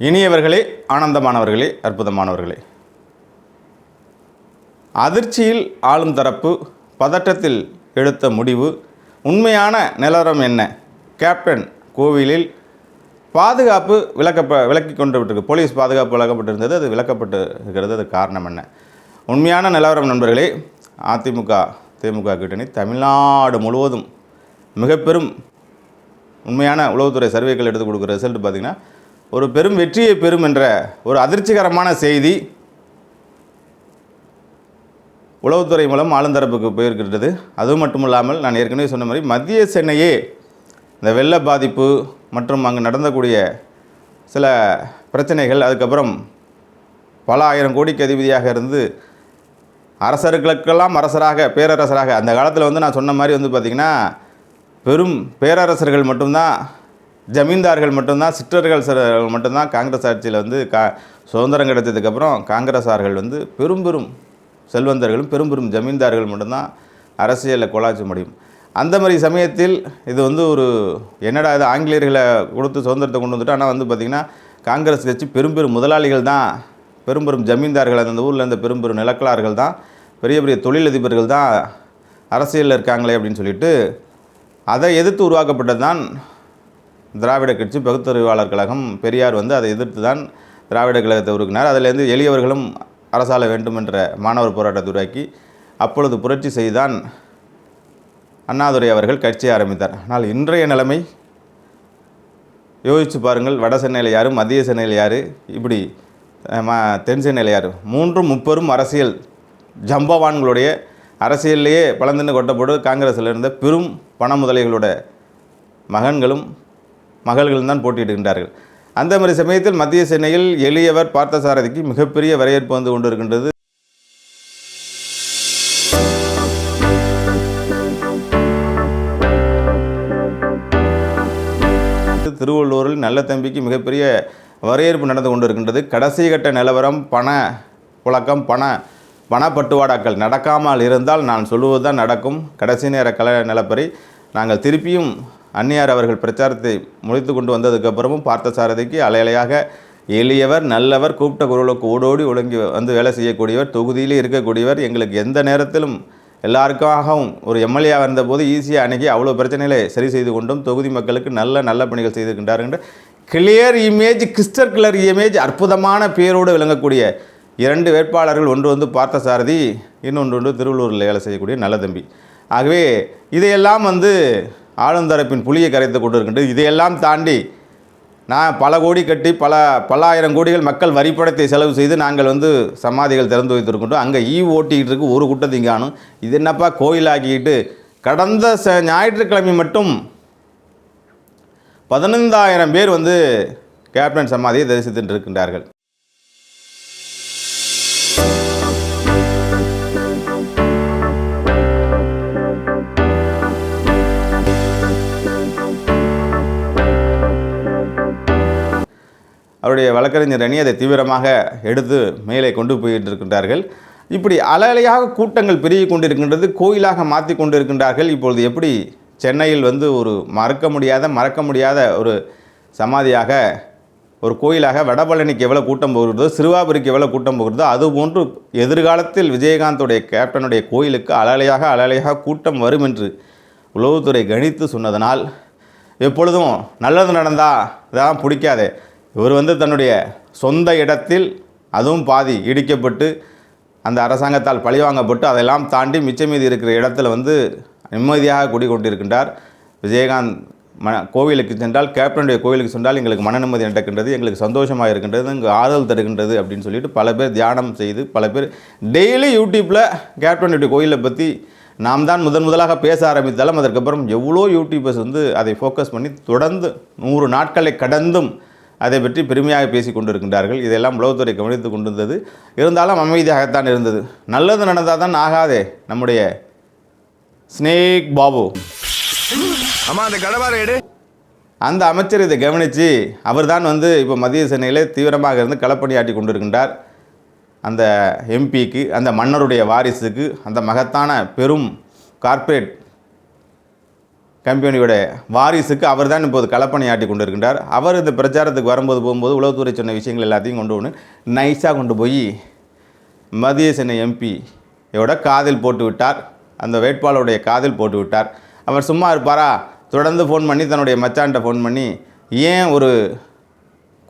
இனியவர்களே ஆனந்தமானவர்களே அற்புதமானவர்களே. அதிர்ச்சியில் ஆளும் தரப்பு பதட்டத்தில் எடுத்த முடிவு உண்மையான நிலவரம் என்ன? கேப்டன் கோவிலில் பாதுகாப்பு விளக்கப்ப விளக்கி கொண்டு விட்டிருக்கு. போலீஸ் பாதுகாப்பு விளக்கப்பட்டிருந்தது அது விளக்கப்பட்டு இருக்கிறது அது காரணம் என்ன? உண்மையான நிலவரம் நண்பர்களே அதிமுக திமுக கூட்டணி தமிழ்நாடு முழுவதும் மிக பெரும் உண்மையான உளவுத்துறை சர்வேக்கள் எடுத்து கொடுக்குற ரிசல்ட் பார்த்திங்கன்னா ஒரு பெரும் வெற்றியை பெறும் என்ற ஒரு அதிர்ச்சிகரமான செய்தி உளவுத்துறை மூலம் ஆளுந்தரப்புக்கு போயிருக்கின்றது. அது மட்டும் இல்லாமல் நான் ஏற்கனவே சொன்ன மாதிரி மத்திய சென்னையே இந்த வெள்ள பாதிப்பு மற்றும் அங்கு நடந்தக்கூடிய சில பிரச்சனைகள் அதுக்கப்புறம் பல ஆயிரம் கோடிக்கு அதிபதியாக இருந்து அரசர்களுக்கெல்லாம் அரசராக பேரரசராக அந்த காலத்தில் வந்து நான் சொன்ன மாதிரி வந்து பார்த்திங்கன்னா பெரும் பேரரசர்கள் மட்டும்தான் ஜமீன்தார்கள் மட்டும்தான் சிற்றர்கள் சிலர்கள் மட்டும்தான் காங்கிரஸ் ஆட்சியில் வந்து கா சுதந்திரம் கிடைச்சதுக்கப்புறம் காங்கிரஸார்கள் வந்து பெரும் பெரும் செல்வந்தர்களும் பெரும் பெரும் ஜமீன்தார்கள் மட்டும்தான் அரசியலில் கொலாச்ச முடியும். அந்த மாதிரி சமயத்தில் இது வந்து ஒரு என்னடா இது ஆங்கிலேயர்களை கொடுத்து சுதந்திரத்தை கொண்டு வந்துட்டு ஆனால் வந்து பார்த்திங்கன்னா காங்கிரஸ் கட்சி பெரும் பெரும் முதலாளிகள் தான் பெரும் பெரும் ஜமீன்தார்கள் அந்த ஊரில் இருந்த பெரும் பெரும் நிலக்கலார்கள் தான் பெரிய பெரிய தொழிலதிபர்கள் தான் அரசியலில் இருக்காங்களே அப்படின்னு சொல்லிட்டு அதை எதிர்த்து உருவாக்கப்பட்டது தான் திராவிட கட்சி பகுத்தறிவாளர் கழகம் பெரியார் வந்து அதை எதிர்த்து தான் திராவிட கழகத்தை உருக்கினார். அதிலேருந்து எளியவர்களும் அரசாள வேண்டும் என்ற மாணவர் போராட்டத்தை உருவாக்கி அப்பொழுது புரட்சி செய்தான் அண்ணாதுரை அவர்கள் கட்சியை ஆரம்பித்தார். ஆனால் இன்றைய நிலைமை யோசித்து பாருங்கள் வட சென்னையில் யார் மத்திய சென்னையில் யார் இப்படி அஹ், தென் சென்னையில் யார்? மூன்றும் முப்பெரும் அரசியல் ஜம்பவான்களுடைய அரசியல்லையே பலந்துன்னு கொட்டப்பட்டு காங்கிரஸில் இருந்த பெரும் பண முதலைகளோட மகன்களும் மகள்களும் தான் போட்டியிடுகின்றார்கள். அந்த மாதிரி சமயத்தில் மத்திய சென்னையில் எளியவர் பார்த்தசாரதிக்கு மிகப்பெரிய வரவேற்பு வந்து கொண்டிருக்கின்றது. திருவள்ளூரில் நல்ல தம்பிக்கு மிகப்பெரிய வரவேற்பு நடந்து கொண்டிருக்கின்றது. கடைசி கட்ட நிலவரம் பண புழக்கம் பண பணப்பட்டுவாடாக்கள் நடக்காமல் இருந்தால் நான் சொல்லுவது தான் நடக்கும். கடைசி நேர கல நிலப்பரி நாங்கள் திருப்பியும் அன்னியார் அவர்கள் பிரச்சாரத்தை முடித்து கொண்டு வந்ததுக்கப்புறமும் பார்த்தசாரதிக்கு அலையலையாக எளியவர் நல்லவர் கூப்பிட்ட குரலுக்கு ஓடோடி ஒழுங்கி வந்து வேலை செய்யக்கூடியவர் தொகுதியிலே இருக்கக்கூடியவர் எங்களுக்கு எந்த நேரத்திலும் எல்லாருக்காகவும் ஒரு எம்எல்ஏவாக இருந்தபோது ஈஸியாக அணுகி அவ்வளோ பிரச்சனைகளை சரி செய்து கொண்டும் தொகுதி மக்களுக்கு நல்ல நல்ல பணிகள் செய்திருக்கின்றார் clear image crystal clear image அற்புதமான பேரோடு விளங்கக்கூடிய இரண்டு வேட்பாளர்கள் ஒன்று வந்து பார்த்தசாரதி இன்னொன்று வந்து திருவள்ளூரில் வேலை செய்யக்கூடிய நல்ல தம்பி ஆகவே இதையெல்லாம் வந்து ஆளுந்தரப்பின் புளியை கரைத்து கொண்டு இருக்கின்றது இதையெல்லாம் தாண்டி நான் பல கோடி கட்டி பல பல்லாயிரம் கோடிகள் மக்கள் வரிப்படத்தை செலவு செய்து நாங்கள் வந்து சமாதிகள் திறந்து வைத்திருக்கின்றோம். அங்கே ஈ ஓட்டிக்கிட்டு இருக்கு ஒரு கூட்டத்தையும் காணும். இது என்னப்பா கோயிலாக்கிக்கிட்டு கடந்த ச ஞாயிற்றுக்கிழமை மட்டும் பதினைந்தாயிரம் பேர் வந்து கேப்டன் சமாதியை தரிசித்துட்டு இருக்கின்றார்கள். அவருடைய வழக்கறிஞர் அணி அதை தீவிரமாக எடுத்து மேலே கொண்டு போயிட்டு இருக்கின்றார்கள் இப்படி அலையலையாக கூட்டங்கள் பெருகி கொண்டிருக்கின்றது கோயிலாக மாற்றி கொண்டிருக்கின்றார்கள். இப்பொழுது எப்படி சென்னையில் வந்து ஒரு மறக்க முடியாத மறக்க முடியாத ஒரு சமாதியாக ஒரு கோயிலாக வடபழனிக்கு எவ்வளோ கூட்டம் போகிறதோ சிறுவாபுரிக்கு எவ்வளோ கூட்டம் போகிறதோ அதுபோன்று எதிர்காலத்தில் விஜயகாந்தோடைய கேப்டனுடைய கோயிலுக்கு அலையலையாக அலையலையாக கூட்டம் வரும் என்று உளவுத்துறை கணித்து சொன்னதனால் எப்பொழுதும் நல்லது நடந்தா இதெல்லாம் பிடிக்காதே. இவர் வந்து தன்னுடைய சொந்த இடத்தில் அதுவும் பாதி இடிக்கப்பட்டு அந்த அரசாங்கத்தால் பழிவாங்கப்பட்டு அதெல்லாம் தாண்டி மிச்சம் மீதி இருக்கிற இடத்துல வந்து நிம்மதியாக குடிகொண்டிருக்கின்றார். விஜயகாந்த் ம கோவிலுக்கு சென்றால் கேப்டனுடைய கோவிலுக்கு சென்றால் எங்களுக்கு மன நிம்மதி நடக்கின்றது எங்களுக்கு சந்தோஷமாக இருக்கின்றது எங்கள் ஆறுதல் தருகின்றது அப்படின்னு சொல்லிட்டு பல பேர் தியானம் செய்து பல பேர் டெய்லி யூடியூப்பில் கேப்டனுடைய கோயிலை பற்றி நாம் தான் முதன் முதலாக பேச ஆரம்பித்தாலும் அதற்கப்புறம் எவ்வளோ யூடியூபர்ஸ் வந்து அதை ஃபோக்கஸ் பண்ணி தொடர்ந்து நூறு நாட்களை கடந்தும் அதை பற்றி பெருமையாக பேசி கொண்டிருக்கின்றார்கள். இதெல்லாம் உளவுத்துறை கவனித்து கொண்டிருந்தது. இருந்தாலும் அமைதியாகத்தான் இருந்தது. நல்லது நடந்தால் தான் ஆகாதே நம்முடைய ஸ்னேக் பாபு. அந்த அமைச்சர் இதை கவனித்து அவர்தான் வந்து இப்போ மத்திய சென்னையில் தீவிரமாக இருந்து களப்பணியாற்றி கொண்டிருக்கின்றார். அந்த எம்பிக்கு அந்த மன்னருடைய வாரிசுக்கு அந்த மகத்தான பெரும் கார்ப்பரேட் கம்பெனியோட வாரிசுக்கு அவர் தான் இப்போது களப்பணி ஆட்டி கொண்டு இருக்கின்றார் அவர் இந்த பிரச்சாரத்துக்கு வரும்போது போகும்போது உளவுத்துறை சொன்ன விஷயங்கள் எல்லாத்தையும் கொண்டு வந்து நைஸாக கொண்டு போய் மத்திய சென்னை எம்பியோட காதில் போட்டு விட்டார். அந்த வேட்பாளருடைய காதில் போட்டு விட்டார். அவர் சும்மா இருப்பாரா? தொடர்ந்து ஃபோன் பண்ணி தன்னுடைய மச்சான்ட்ட ஃபோன் பண்ணி ஏன் ஒரு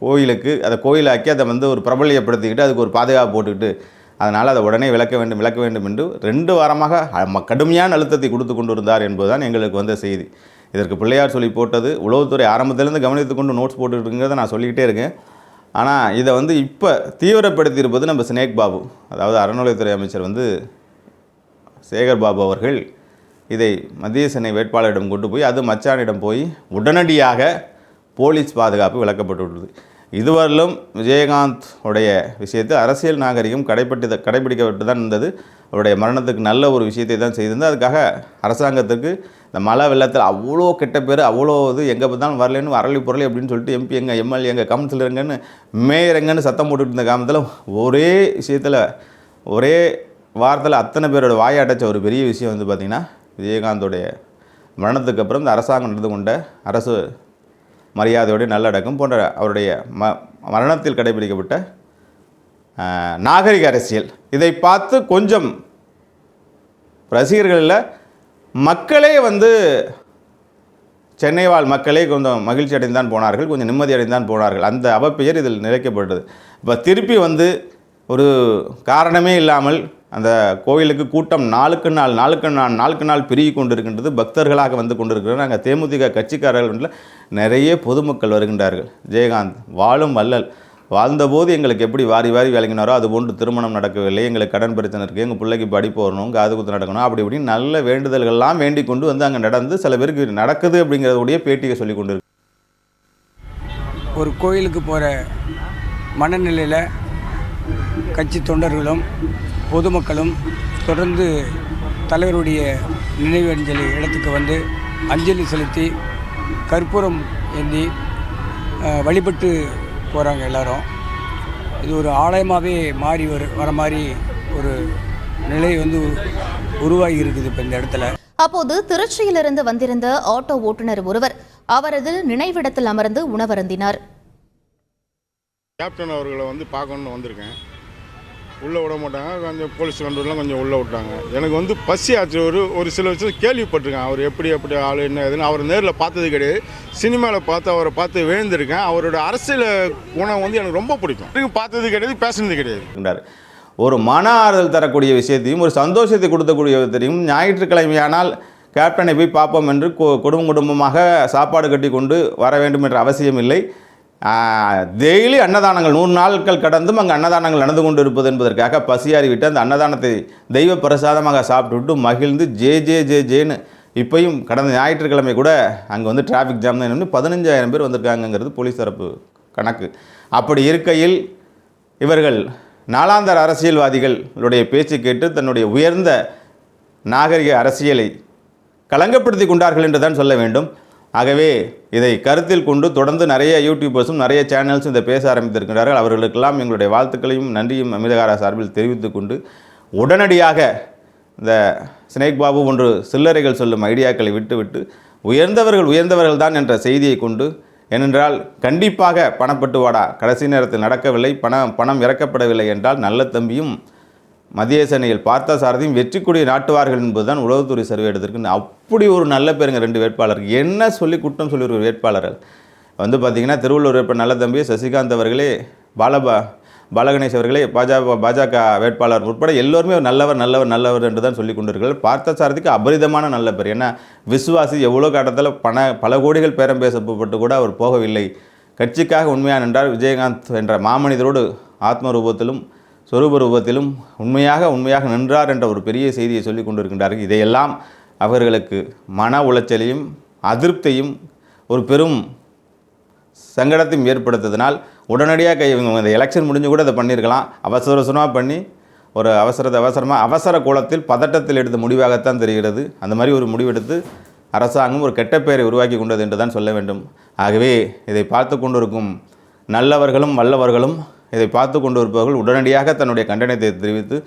கோயிலுக்கு அதை கோயிலாக்கி அதை வந்து ஒரு பிரபலியப்படுத்திக்கிட்டு அதுக்கு ஒரு பாதுகாப்பு போட்டுக்கிட்டு அதனால் அதை உடனே விளக்க வேண்டும் விளக்க வேண்டும் என்று ரெண்டு வாரமாக கடுமையான அழுத்தத்தை கொடுத்து கொண்டு இருந்தார் என்பதுதான் எங்களுக்கு வந்த செய்தி. இதற்கு பிள்ளையார் சொல்லி போட்டது உளவுத்துறை ஆரம்பத்திலேருந்து கவனித்து கொண்டு நோட்ஸ் போட்டுருங்கிறத நான் சொல்லிக்கிட்டே இருக்கேன். ஆனால் இதை வந்து இப்போ தீவிரப்படுத்தியிருப்பது நம்ம ஸ்னேக் பாபு அதாவது அறநிலையத்துறை அமைச்சர் வந்து சேகர் பாபு அவர்கள் இதை மத்திய சென்னை வேட்பாளரிடம் கொண்டு போய் அது மச்சானிடம் போய் உடனடியாக போலீஸ் பாதுகாப்பு விளக்கப்பட்டுள்ளது. இதுவரையிலும் விஜயகாந்த் உடைய விஷயத்தை அரசியல் நாகரிகம் கடைப்பட்டு கடைபிடிக்கப்பட்டு தான் இருந்தது. அவருடைய மரணத்துக்கு நல்ல ஒரு விஷயத்தை தான் செய்திருந்தது. அதுக்காக அரசாங்கத்துக்கு இந்த மழை வெள்ளத்தில் அவ்வளோ கெட்ட பேர் அவ்வளோ இது எங்கே பார்த்தாலும் வரலன்னு அரளி பொருள் அப்படின்னு சொல்லிட்டு எம்பி எங்கள் எம்எல்ஏ எங்கள் கவுன்சிலர் எங்கன்னு மேயர் எங்கன்னு சத்தம் போட்டுட்டு இருந்த காலத்தில் ஒரே விஷயத்தில் ஒரே வாரத்தில் அத்தனை பேரோட வாயை அடைச்ச ஒரு பெரிய விஷயம் வந்து பார்த்திங்கன்னா விஜயகாந்தோடைய மரணத்துக்கு அப்புறம் இந்த அரசாங்கம் நடந்து கொண்ட அரசு மரியாதையோடு நல்லடக்கம் போன்ற அவருடைய ம மரணத்தில் கடைபிடிக்கப்பட்ட நாகரிக அரசியல். இதை பார்த்து கொஞ்சம் ரசிகர்களில் மக்களே வந்து சென்னை வாழ் மக்களே கொஞ்சம் மகிழ்ச்சி அடைந்தான் போனார்கள் கொஞ்சம் நிம்மதி அடைந்தான் போனார்கள். அந்த அவப்பெயர் இதில் நிலைக்கப்பட்டது இப்போ திருப்பி வந்து ஒரு காரணமே இல்லாமல் அந்த கோயிலுக்கு கூட்டம் நாளுக்கு நாள் நாளுக்கு நாள் நாளுக்கு நாள் பெருகி கொண்டிருக்கின்றது பக்தர்களாக வந்து கொண்டிருக்கிறார் அங்கே தேமுதிக கட்சிக்காரர்கள் நிறைய பொதுமக்கள் வருகின்றார்கள். ஜெயகாந்த் வாழும் வள்ளல் வாழ்ந்தபோது எங்களுக்கு எப்படி வாரி வாரி விளங்கினாரோ அது போன்று திருமணம் நடக்கவில்லை. எங்களுக்கு கடன் பிரச்சனை இருக்குது எங்கள் பிள்ளைக்கு படிப்பு வரணும் காது குத்து நடக்கணும் அப்படி இப்படின்னு நல்ல வேண்டுதல்கள்லாம் வேண்டி கொண்டு வந்து அங்கே நடந்து சில பேருக்கு நடக்குது அப்படிங்கிறதுடைய பேட்டியை சொல்லி கொண்டு இருக்கு. ஒரு கோயிலுக்கு போகிற மனநிலையில் கட்சி தொண்டர்களும் பொதுமக்களும் தொடர்ந்து தலைவருடைய நினைவு அஞ்சலி இடத்துக்கு வந்து அஞ்சலி செலுத்தி கற்பூரம் ஏந்தி வழிபட்டு போகிறாங்க எல்லாரும். இது ஒரு ஆலயமாகவே மாறி வர வர மாதிரி ஒரு நிலை வந்து உருவாகி இருக்குது இப்போ இந்த இடத்துல. அப்போது திருச்சியிலிருந்து வந்திருந்த ஆட்டோ ஓட்டுநர் ஒருவர் அவரது நினைவிடத்தில் அமர்ந்து உணவருந்தினார். கேப்டன் அவர்களை வந்து பார்க்கணுன்னு வந்திருக்கேன். உள்ளே விட மாட்டாங்க. கொஞ்சம் போலீஸ் கண்ட்ரோல்லாம் கொஞ்சம் உள்ளே விட்டாங்க. எனக்கு வந்து பசி ஆச்சு. ஒரு ஒரு சில விஷயம் கேள்விப்பட்டிருக்கேன். அவர் எப்படி எப்படி ஆள் என்ன ஏதுன்னு அவர் நேரில் பார்த்தது கிடையாது. சினிமாவில் பார்த்து அவரை பார்த்து விழுந்திருக்கேன் அவரோட அரசியல் குணம் வந்து எனக்கு ரொம்ப பிடிக்கும். பார்த்தது கிடையாது பேசுனது கிடையாது. ஒரு மன ஆறுதல் தரக்கூடிய விஷயத்தையும் ஒரு சந்தோஷத்தை கொடுக்கக்கூடிய விதத்தையும் ஞாயிற்றுக்கிழமையானால் கேப்டனை போய் பார்ப்போம் என்று கு- குடும்பம் குடும்பமாக சாப்பாடு கட்டி கொண்டு வர வேண்டும் என்ற அவசியம் இல்லை டெய்லி அன்னதானங்கள் நூறு நாட்கள் கடந்தும் அங்கே அன்னதானங்கள் நடந்து கொண்டு இருப்பது என்பதற்காக பசியாறிவிட்டு அந்த அன்னதானத்தை தெய்வ பிரசாதமாக சாப்பிட்டுவிட்டு மகிழ்ந்து ஜே ஜே ஜே ஜேன்னு இப்பையும் கடந்த ஞாயிற்றுக்கிழமை கூட அங்கே வந்து டிராஃபிக் ஜாம் தான் பதினஞ்சாயிரம் பேர் வந்திருக்காங்கங்கிறது போலீஸ் தரப்பு கணக்கு. அப்படி இருக்கையில் இவர்கள் நாளாந்தர அரசியல்வாதிகளுடைய பேச்சு கேட்டு தன்னுடைய உயர்ந்த நாகரிக அரசியலை களங்கப்படுத்தி கொண்டார்கள் என்று தான் சொல்ல வேண்டும். ஆகவே இதை கருத்தில் கொண்டு தொடர்ந்து நிறைய யூடியூபர்ஸும் நிறைய சேனல்ஸும் இதை பேச ஆரம்பித்திருக்கிறார்கள் அவர்களுக்கெல்லாம் எங்களுடைய வாழ்த்துக்களையும் நன்றியும் அமிதகாரா சார்பில் தெரிவித்துக் கொண்டு உடனடியாக இந்த ஸ்னேக் பாபு ஒன்று சில்லறைகள் சொல்லும் ஐடியாக்களை விட்டுவிட்டு உயர்ந்தவர்கள் உயர்ந்தவர்கள் தான் என்ற செய்தியை கொண்டு ஏனென்றால் கண்டிப்பாக பணப்பட்டுவாடா? கடைசி நேரத்தில் நடக்கவில்லை. பணம் பணம் இறக்கப்படவில்லை என்றால் நல்ல தம்பியும் மத்திய சென்னையில் பார்த்த சாரதியும் வெற்றிக்குடிய நாட்டுவார்கள் என்பதுதான் உளவுத்துறை சர்வே எடுத்திருக்கு. அப்படி ஒரு நல்ல பேருங்க ரெண்டு வேட்பாளர் என்ன சொல்லி குற்றம் சொல்லி ஒரு வேட்பாளர்கள்? வந்து பார்த்தீங்கன்னா திருவள்ளூர் வேட்பாளர் நல்ல தம்பி சசிகாந்த் அவர்களே பாலபா பாலகணேஷ் அவர்களே பாஜக பாஜக வேட்பாளர் உட்பட எல்லோருமே ஒரு நல்லவர் நல்லவர் நல்லவர் என்று தான் சொல்லி கொண்டிருக்கிறார் பார்த்த சாரதிக்கு அபரிதமான நல்ல பேர். ஏன்னா விசுவாசி எவ்வளோ காட்டத்தில் பண பல கோடிகள் பேரம் பேசப்பட்டு கூட அவர் போகவில்லை. கட்சிக்காக உண்மையாக நின்றார் விஜயகாந்த் என்ற மாமனிதரோடு ஆத்ம ரூபத்திலும் சொரூப ரூபத்திலும் உண்மையாக உண்மையாக நின்றார் என்ற ஒரு பெரிய செய்தியை சொல்லி கொண்டிருக்கின்றார்கள். இதையெல்லாம் அவர்களுக்கு மன உளைச்சலையும் அதிருப்தியும் ஒரு பெரும் சங்கடத்தையும் ஏற்படுத்ததினால் உடனடியாக கை இந்த எலெக்ஷன் முடிஞ்சு கூட அதை பண்ணியிருக்கலாம். அவசர அவசரமாக பண்ணி ஒரு அவசரத்தை அவசரமாக அவசர கோலத்தில் பதட்டத்தில் எடுத்த முடிவாகத்தான் தெரிகிறது. அந்த மாதிரி ஒரு முடிவெடுத்து அரசாங்கம் ஒரு கெட்ட பெயரை உருவாக்கி கொண்டது என்று தான் சொல்ல வேண்டும். ஆகவே இதை பார்த்து கொண்டிருக்கும் நல்லவர்களும் வல்லவர்களும் இதை பார்த்து கொண்டு இருப்பவர்கள் உடனடியாக தன்னுடைய கண்டனத்தை தெரிவித்து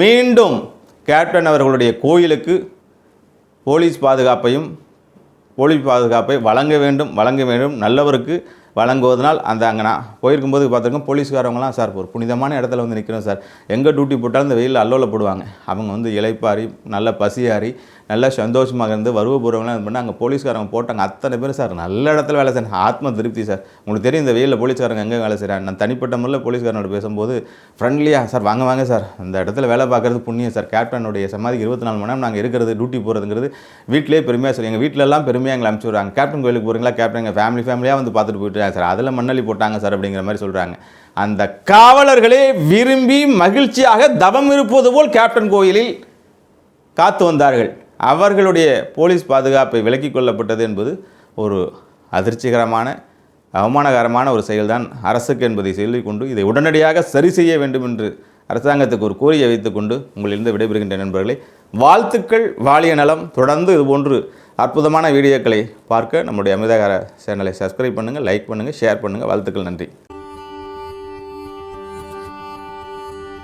மீண்டும் கேப்டன் அவர்களுடைய கோயிலுக்கு போலீஸ் பாதுகாப்பையும் போலீஸ் பாதுகாப்பை வழங்க வேண்டும் வழங்க வேண்டும். நல்லவருக்கு வழங்குவதனால் அந்த அங்கே நான் போயிருக்கும்போது பார்த்துருக்கோம் போலீஸ்காரவங்களாம் சார் ஒரு புனிதமான இடத்துல வந்து நிற்கிறோம் சார். எங்கே டியூட்டி போட்டாலும் இந்த வெயிலில் அல்லோல போடுவாங்க. அவங்க வந்து இளைப்பாரி நல்ல பசியாரி நல்லா சந்தோஷமாக இருந்து வருவ பூர்வங்களாம் இது பண்ணி அங்கே போலீஸ்காரங்க போட்டாங்க. அத்தனை பேர் சார் நல்ல இடத்துல வேலை செய்யணும் ஆத்ம திருப்தி சார். உங்களுக்கு தெரியும் இந்த வெயிலில் போலீஸ்காரங்க எங்கே வேலை செய்கிறாங்க நான் தனிப்பட்ட முறையில் போலீஸ்காரனோட பேசும்போது ஃப்ரெண்ட்லியாக சார் வாங்க வாங்க சார். அந்த இடத்துல வேலை பார்க்குறது புண்ணியம் சார். கேப்டனுடைய சமாதிக்கு இருபத்தி நாலு மணி நேரம் நாங்கள் இருக்கிறது டியூட்டி போகிறதுங்கிறது வீட்டிலே பெருமையாக சொல்லி எங்கள் வீட்டிலலாம் பெருமையாக எங்களை அனுப்பிச்சி விட்றாங்க. கேப்டன் கோயிலுக்கு போகிறீங்களா கேப்டன் எங்கள் ஃபேமிலி ஃபேமிலியாக வந்து பார்த்துட்டு போயிட்டு சார். அதில் மண்ணலி போட்டாங்க சார் அப்படிங்கிற மாதிரி சொல்கிறாங்க அந்த காவலர்களே விரும்பி மகிழ்ச்சியாக தவம் இருப்பது போல் கேப்டன் கோயிலில் காத்து வந்தார்கள். அவர்களுடைய போலீஸ் பாதுகாப்பை விலக்கிக் கொள்ளப்பட்டது என்பது ஒரு அதிர்ச்சிகரமான அவமானகரமான ஒரு செயல்தான் அரசுக்கு என்பதை சொல்லிக்கொண்டு இதை உடனடியாக சரி செய்ய வேண்டும் என்று அரசாங்கத்துக்கு ஒரு கோரிக்கை வைத்துக்கொண்டு உங்களிலிருந்து விடைபெறுகின்ற நண்பர்களே. வாழ்த்துக்கள் வாலிய நலம். தொடர்ந்து இதுபோன்று அற்புதமான வீடியோக்களை பார்க்க நம்முடைய அமிர்தகார சேனலை சப்ஸ்கிரைப் பண்ணுங்கள் லைக் பண்ணுங்கள் ஷேர் பண்ணுங்கள் வாழ்த்துக்கள் நன்றி.